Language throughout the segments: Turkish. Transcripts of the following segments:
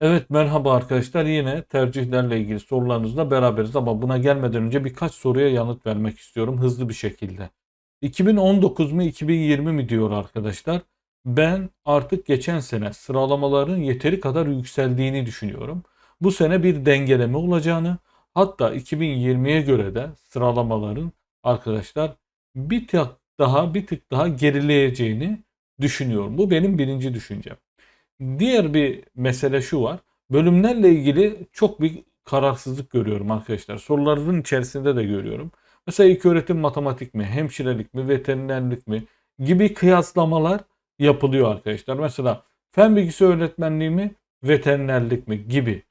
Evet merhaba arkadaşlar yine tercihlerle ilgili sorularınızla beraberiz ama buna gelmeden önce birkaç soruya yanıt vermek istiyorum hızlı bir şekilde. 2019 mu 2020 mi diyor arkadaşlar. Ben artık geçen sene sıralamaların yeteri kadar yükseldiğini düşünüyorum. Bu sene bir dengeleme olacağını hatta 2020'ye göre de sıralamaların arkadaşlar bir tık daha bir tık daha gerileyeceğini düşünüyorum. Bu benim birinci düşüncem. Diğer bir mesele şu var. Bölümlerle ilgili çok bir kararsızlık görüyorum arkadaşlar. Soruların içerisinde de görüyorum. Mesela ilköğretim matematik mi, hemşirelik mi, veterinerlik mi gibi kıyaslamalar yapılıyor arkadaşlar. Mesela fen bilgisi öğretmenliği mi, veterinerlik mi gibi.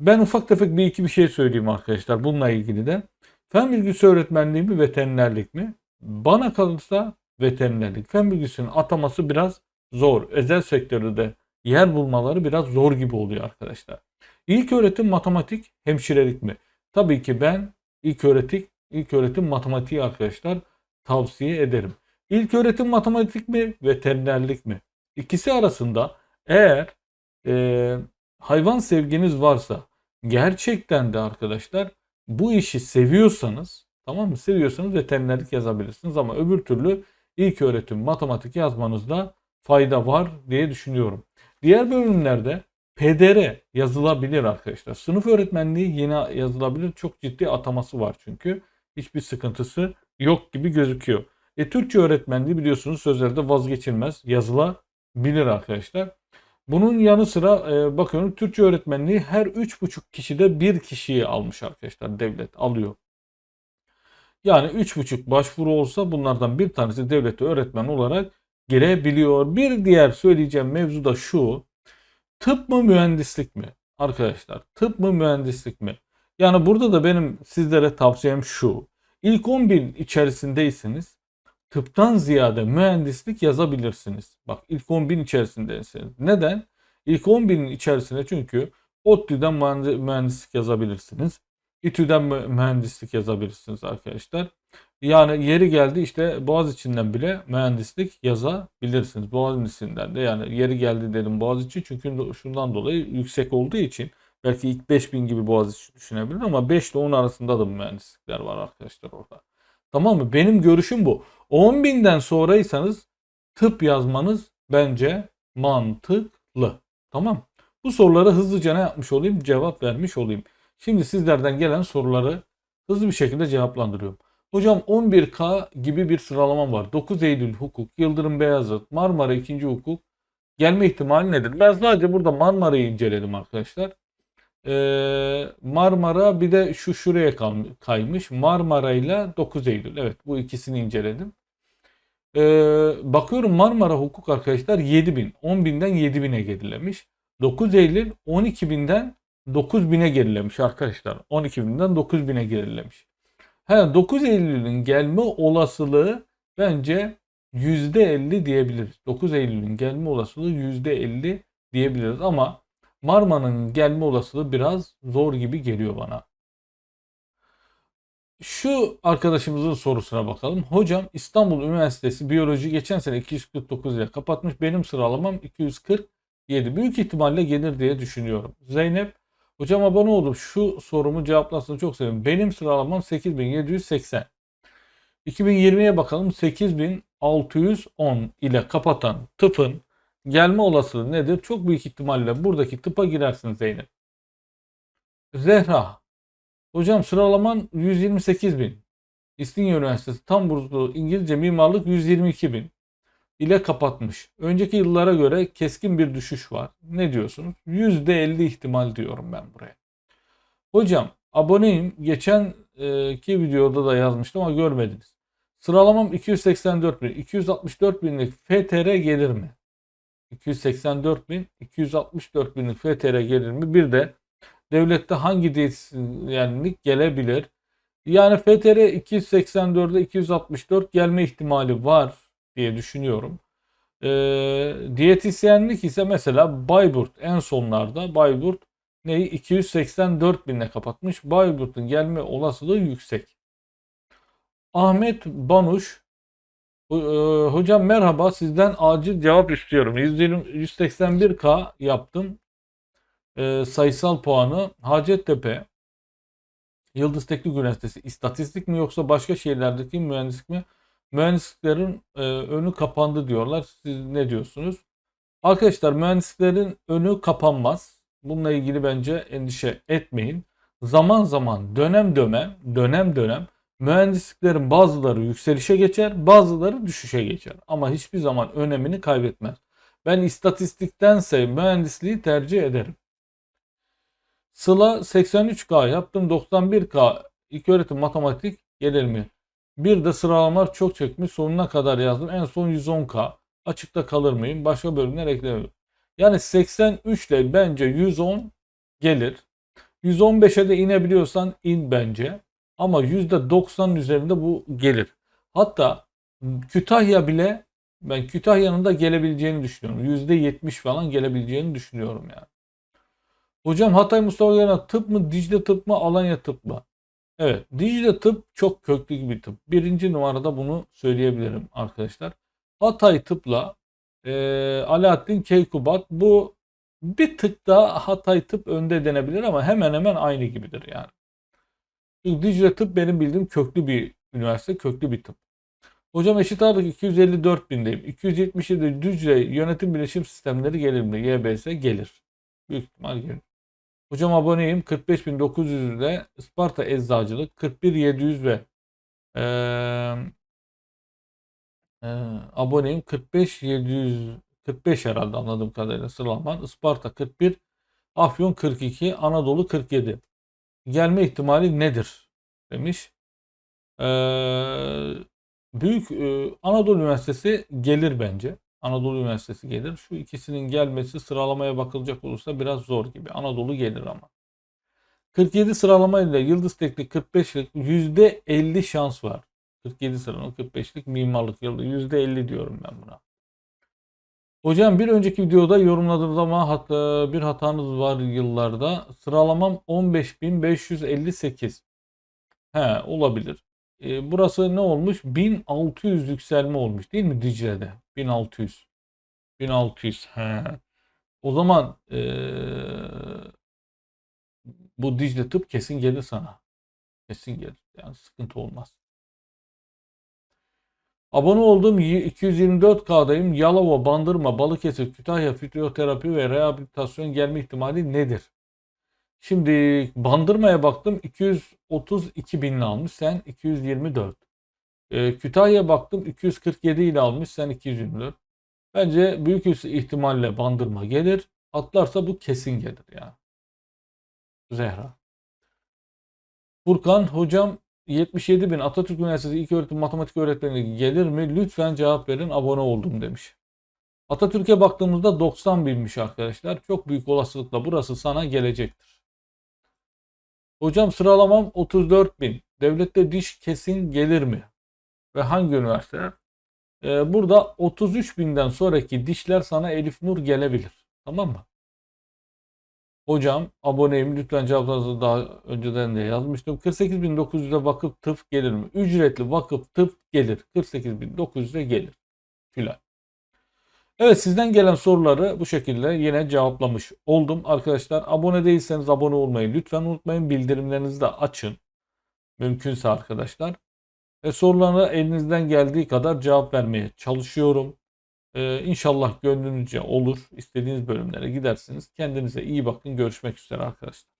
Ben ufak tefek bir iki bir şey söyleyeyim arkadaşlar bununla ilgili de. Fen bilgisi öğretmenliği mi, veterinerlik mi? Bana kalırsa veterinerlik. Fen bilgisinin ataması biraz zor. Özel sektörde yer bulmaları biraz zor gibi oluyor arkadaşlar. İlk öğretim matematik, hemşirelik mi? Tabii ki ben ilk öğretim ilk öğretim matematiği arkadaşlar tavsiye ederim. İlk öğretim matematik mi, veterinerlik mi? İkisi arasında eğer e, hayvan sevginiz varsa gerçekten de arkadaşlar bu işi seviyorsanız tamam mı? Seviyorsanız veterinerlik yazabilirsiniz ama öbür türlü ilk öğretim matematik yazmanızda fayda var diye düşünüyorum. Diğer bölümlerde PDR yazılabilir arkadaşlar. Sınıf öğretmenliği yine yazılabilir. Çok ciddi ataması var çünkü. Hiçbir sıkıntısı yok gibi gözüküyor. E, Türkçe öğretmenliği biliyorsunuz sözlerde vazgeçilmez yazılabilir arkadaşlar. Bunun yanı sıra e, bakıyorum Türkçe öğretmenliği her 3,5 kişide bir kişiyi almış arkadaşlar devlet alıyor. Yani 3,5 başvuru olsa bunlardan bir tanesi devlete öğretmen olarak girebiliyor. Bir diğer söyleyeceğim mevzu da şu. Tıp mı mühendislik mi? Arkadaşlar tıp mı mühendislik mi? Yani burada da benim sizlere tavsiyem şu. İlk 10 bin içerisindeyseniz tıptan ziyade mühendislik yazabilirsiniz. Bak ilk 10 bin içerisindeyseniz. Neden? İlk 10 binin içerisinde çünkü ODTÜ'den mühendislik yazabilirsiniz. İTÜ'den mühendislik yazabilirsiniz arkadaşlar. Yani yeri geldi işte Boğaziçi'nden bile mühendislik yazabilirsiniz. Boğaziçi'nden de yani yeri geldi dedim Boğaziçi çünkü şundan dolayı yüksek olduğu için belki ilk 5000 gibi Boğaziçi düşünebilir ama 5 ile 10 arasında da mühendislikler var arkadaşlar orada. Tamam mı? Benim görüşüm bu. 10 binden sonraysanız tıp yazmanız bence mantıklı. Tamam. Bu soruları hızlıca ne yapmış olayım? Cevap vermiş olayım. Şimdi sizlerden gelen soruları hızlı bir şekilde cevaplandırıyorum. Hocam 11K gibi bir sıralamam var. 9 Eylül hukuk, Yıldırım Beyazıt, Marmara 2. hukuk gelme ihtimali nedir? Ben sadece burada Marmara'yı inceledim arkadaşlar. Ee, Marmara bir de şu şuraya kaymış. Marmara ile 9 Eylül. Evet bu ikisini inceledim. Ee, bakıyorum Marmara hukuk arkadaşlar 7000. 10.000'den 7000'e gerilemiş. 9 Eylül 12.000'den 9000'e gerilemiş arkadaşlar. 12.000'den 9000'e gerilemiş. He, 9 Eylül'ün gelme olasılığı bence %50 diyebiliriz. 9 Eylül'ün gelme olasılığı %50 diyebiliriz ama Marmara'nın gelme olasılığı biraz zor gibi geliyor bana. Şu arkadaşımızın sorusuna bakalım. Hocam İstanbul Üniversitesi biyoloji geçen sene 249 ile kapatmış. Benim sıralamam 247. Büyük ihtimalle gelir diye düşünüyorum. Zeynep Hocam abone olup şu sorumu cevaplasını çok seviyorum. Benim sıralamam 8780. 2020'ye bakalım 8610 ile kapatan tıpın gelme olasılığı nedir? Çok büyük ihtimalle buradaki tıpa girersin Zeynep. Zehra. Hocam sıralaman 128 bin. İstinye Üniversitesi tam burslu İngilizce mimarlık 122 bin ile kapatmış. Önceki yıllara göre keskin bir düşüş var. Ne diyorsunuz? %50 ihtimal diyorum ben buraya. Hocam aboneyim. Geçenki videoda da yazmıştım ama görmediniz. Sıralamam 284 bin. 264 binlik FTR gelir mi? 284 bin, 264 binlik FTR gelir mi? Bir de devlette hangi diyetisyenlik gelebilir? Yani FTR 284'e 264 gelme ihtimali var diye düşünüyorum. E, diyetisyenlik ise mesela Bayburt en sonlarda Bayburt neyi 284 binle kapatmış. Bayburt'un gelme olasılığı yüksek. Ahmet Banuş e, Hocam merhaba sizden acil cevap istiyorum. 181K yaptım. e, sayısal puanı Hacettepe, Yıldız Teknik Üniversitesi istatistik mi yoksa başka şehirlerdeki mühendislik mi? Mühendisliklerin e, önü kapandı diyorlar. Siz ne diyorsunuz? Arkadaşlar mühendislerin önü kapanmaz. Bununla ilgili bence endişe etmeyin. Zaman zaman dönem dönem dönem dönem mühendisliklerin bazıları yükselişe geçer, bazıları düşüşe geçer. Ama hiçbir zaman önemini kaybetmez. Ben istatistiktense mühendisliği tercih ederim. Sıla 83K yaptım 91K ilk öğretim matematik gelir mi? Bir de sıralamalar çok çekmiş sonuna kadar yazdım. En son 110K. Açıkta kalır mıyım? Başka bölümler eklerim. Yani 83 ile bence 110 gelir. 115'e de inebiliyorsan in bence. Ama %90'ın üzerinde bu gelir. Hatta Kütahya bile ben Kütahya'nın da gelebileceğini düşünüyorum. %70 falan gelebileceğini düşünüyorum yani. Hocam Hatay Mustafa Kemal tıp mı, Dicle tıp mı, Alanya tıp mı? Evet, Dicle tıp çok köklü bir tıp. Birinci numarada bunu söyleyebilirim arkadaşlar. Hatay tıpla e, Alaaddin Keykubat bu bir tık daha Hatay tıp önde denebilir ama hemen hemen aynı gibidir yani. Çünkü Dicle tıp benim bildiğim köklü bir üniversite, köklü bir tıp. Hocam eşit ağırlık 254 bindeyim. 277 Dicle yönetim bilişim sistemleri gelir mi? YBS gelir. Büyük ihtimal gelir. Hocam aboneyim 45.900 ile Isparta Eczacılık 41.700 ve ee, ee, aboneyim 45.700 45 herhalde anladığım kadarıyla sıralaman. Isparta 41, Afyon 42, Anadolu 47. Gelme ihtimali nedir? Demiş. Ee, büyük e, Anadolu Üniversitesi gelir bence. Anadolu Üniversitesi gelir. Şu ikisinin gelmesi sıralamaya bakılacak olursa biraz zor gibi. Anadolu gelir ama. 47 sıralama ile Yıldız Teknik 45'lik %50 şans var. 47 sıralama 45'lik mimarlık yılı %50 diyorum ben buna. Hocam bir önceki videoda yorumladığınız ama hatta bir hatanız var yıllarda. Sıralamam 15558. He olabilir. E, burası ne olmuş? 1600 yükselme olmuş değil mi Dicle'de? 1600. 1600. He. O zaman e, bu Dicle tıp kesin gelir sana. Kesin gelir. Yani sıkıntı olmaz. Abone olduğum 224K'dayım. Yalova, Bandırma, Balıkesir, Kütahya fizyoterapi ve rehabilitasyon gelme ihtimali nedir? Şimdi Bandırma'ya baktım 232 binle almış sen 224. Ee, Kütahya baktım 247 ile almış sen 224. Bence büyük ihtimalle Bandırma gelir. Atlarsa bu kesin gelir ya. Zehra. Furkan hocam 77 bin Atatürk Üniversitesi İlk Öğretim Matematik Öğretmeni gelir mi? Lütfen cevap verin abone oldum demiş. Atatürk'e baktığımızda 90 binmiş arkadaşlar. Çok büyük olasılıkla burası sana gelecektir. Hocam sıralamam 34 bin. Devlette diş kesin gelir mi? Ve hangi üniversiteler? Ee, burada 33 binden sonraki dişler sana Elif Nur gelebilir. Tamam mı? Hocam aboneyim lütfen cevaplarınızı daha önceden de yazmıştım. 48.900'e vakıf tıp gelir mi? Ücretli vakıf tıp gelir. 48.900'e gelir. Filan. Evet sizden gelen soruları bu şekilde yine cevaplamış oldum. Arkadaşlar abone değilseniz abone olmayı lütfen unutmayın. Bildirimlerinizi de açın. Mümkünse arkadaşlar. Ve sorulara elinizden geldiği kadar cevap vermeye çalışıyorum. Ee, inşallah gönlünüzce olur. İstediğiniz bölümlere gidersiniz. Kendinize iyi bakın. Görüşmek üzere arkadaşlar.